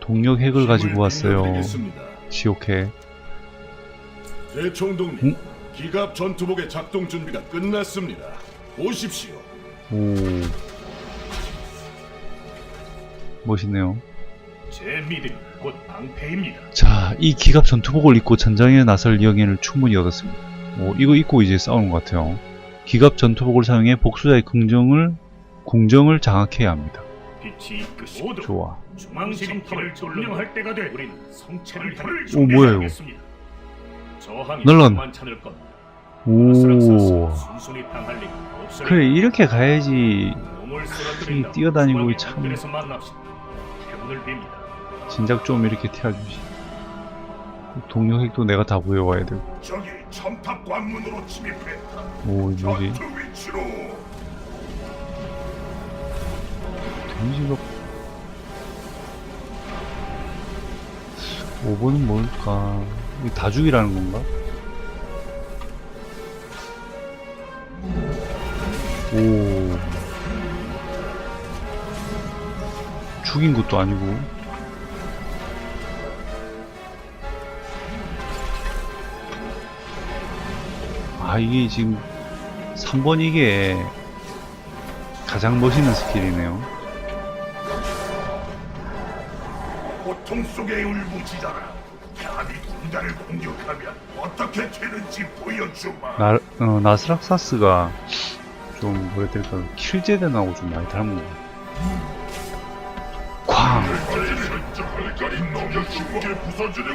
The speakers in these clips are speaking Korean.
동력 핵을 가지고 왔어요. 지옥핵. 대총독님, 응? 기갑 전투복의 작동 준비가 끝났습니다. 보십시오. 오. 멋있네요. 제 믿음 곧 방패입니다. 자, 이 기갑 전투복을 입고 전장에 나설 영예를 충분히 얻었습니다. 오, 이거 입고 이제 싸우는 것 같아요. 기갑 전투복을 사용해 복수자의 긍정을, 궁정을 장악해야 합니다. 좋아. 중앙 진탑을 점령할 때가 돼 우리는 성체를 향을 오, 뭐야, 이거? 준비하겠습니다. 저항이 널런. 만찮을 겁니다. 오. 순순히 당할 리 없을 그래, 이렇게 가야지 몸을 쓰러뜨린다. 이 뛰어다니고 참- 만납시다. 빕니다. 진작 좀 이렇게 튀어주지. 동력핵도 내가 다 보여와야 되고. 저기 첨탑 관문으로 침입했다. 오, 이거 뭐지? 전투 위치로 데미지가 5번은 뭘까? 이거 다 죽이라는 건가? 오 죽인 것도 아니고 아 이게 지금 3번 이게 가장 멋있는 스킬이네요 고통 속의 울부짖어라. 감히 군단을 공격하면 어떻게 되는지 보여주마. 나, 어, 나스락사스가 좀 뭐라 해야 될까 킬제den하고 좀 많이 닮은 것 같아 쾅!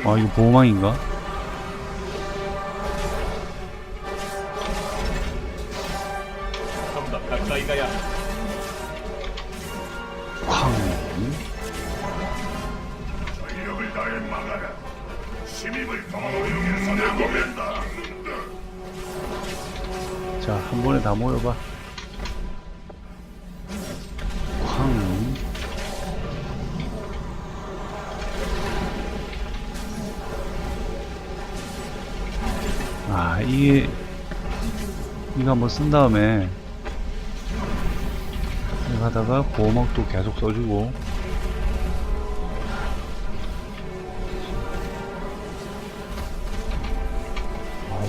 아 이거 보호망인가? 쾅! 다해 막아라. 침입을 더 이용해서 나고맨다. 자, 한 번에 다 모여봐. 쾅! 아, 이게, 이거 한번 쓴 다음에, 이거 하다가 보호막도 계속 써주고,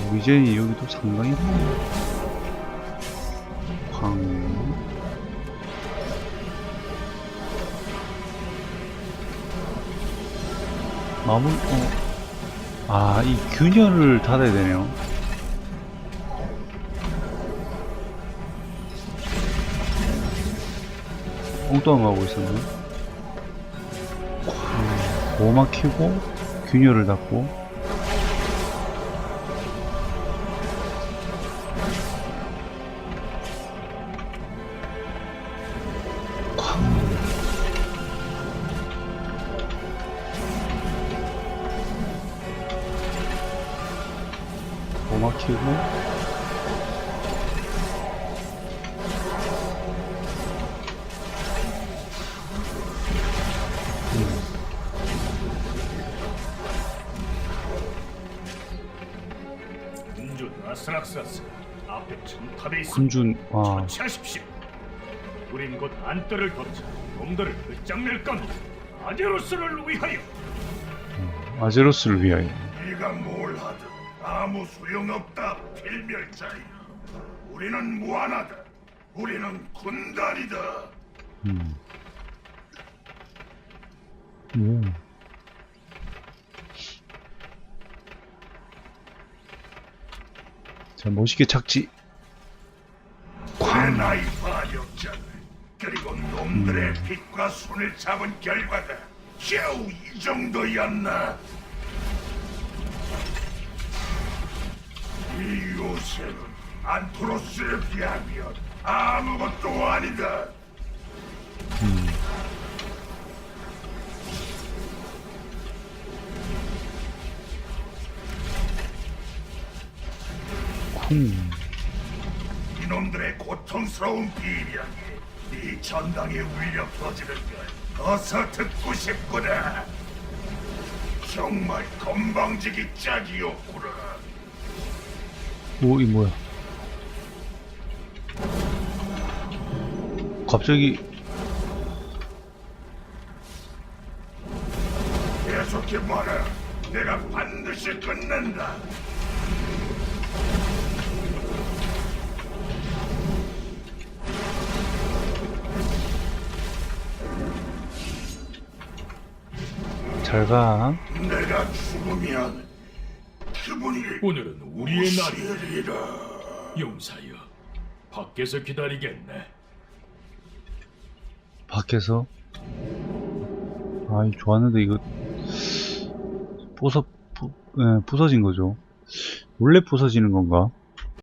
아, 위젠이 여기도 상당히 광 마무리 어. 아, 이 균열을 닫아야 되네요. 엉뚱한 거 하고 있었네. 쾅. 보호막 켜고 균열을 닫고 막 켜고 군주 아스락사스 앞에 층탑에 있습니다. 군준 와 처치하십시오. 우린 곧 안뜰을 덮쳐 놈들을 끝장낼 겁니다. 아제로스를 위하여 아제로스를 위하여 네가 뭘 하든 아무 소용없다. 필멸자야. 우리는 무한하다. 우리는 군단이다. 음. 오. 자 멋있게 착지 내 나이 반역자들 그리고 놈들의 빛과 손을 잡은 결과다. 겨우 이 정도였나? 이 요새는 안토로스에 비하면 아무것도 아니다. 쿵 이놈들의 고통스러운 비명이 네 전당에 울려 퍼지는 걸 어서 듣고 싶구나. 정말 건방지기 짝이었구나. 오, 이 뭐야? 갑자기 계속해봐라. 내가 반드시 끝낸다. 잘 가. 내가 죽으면 그분이 오늘은 우리의 날이야. 날이라. 용사여, 밖에서 기다리겠네. 밖에서. 아이, 좋았는데, 이거. 부서, 부, 예, 부서진 거죠. 원래 부서지는 건가?